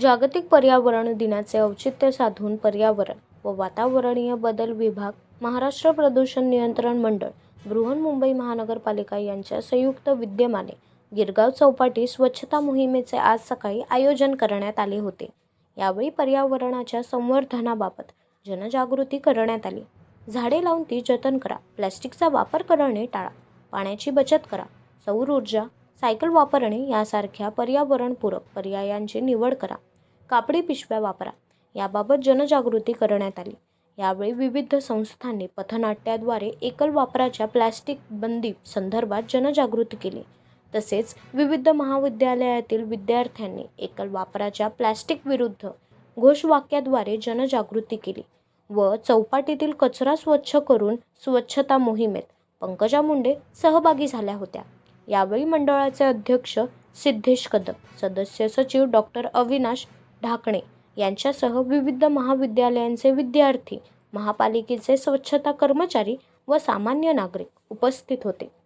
जागतिक पर्यावरण दिनाचे औचित्य साधून पर्यावरण व वातावरणीय बदल विभाग, महाराष्ट्र प्रदूषण नियंत्रण मंडळ, बृहन्मुंबई महानगरपालिका यांच्या संयुक्त विद्यमाने गिरगाव चौपाटी स्वच्छता मोहिमेचे आज सकाळी आयोजन करण्यात आले होते. यावेळी पर्यावरणाच्या संवर्धनाबाबत जनजागृती करण्यात आली. झाडे लावून ती जतन करा, प्लॅस्टिकचा वापर करणे टाळा, पाण्याची बचत करा, सौर ऊर्जा, सायकल वापरणे यासारख्या पर्यावरणपूरक पर्यायांची निवड करा, कापडी पिशव्या वापरा याबाबत जनजागृती करण्यात आली. यावेळी विविध संस्थांनी पथनाट्याद्वारे एकल वापराच्या प्लॅस्टिक बंदी संदर्भात जनजागृती केली. तसेच विविध महाविद्यालयातील विद्यार्थ्यांनी एकल वापराच्या प्लॅस्टिक विरुद्ध घोषवाक्याद्वारे जनजागृती केली व चौपाटीतील कचरा स्वच्छ करून स्वच्छता मोहिमेत पंकजा मुंडे सहभागी झाल्या होत्या. यावेळी मंडळाचे अध्यक्ष सिद्धेश कदम, सदस्य सचिव डॉक्टर अविनाश ढाकणे यांच्यासह विविध महाविद्यालयांचे विद्यार्थी, महापालिकेचे स्वच्छता कर्मचारी व सामान्य नागरिक उपस्थित होते.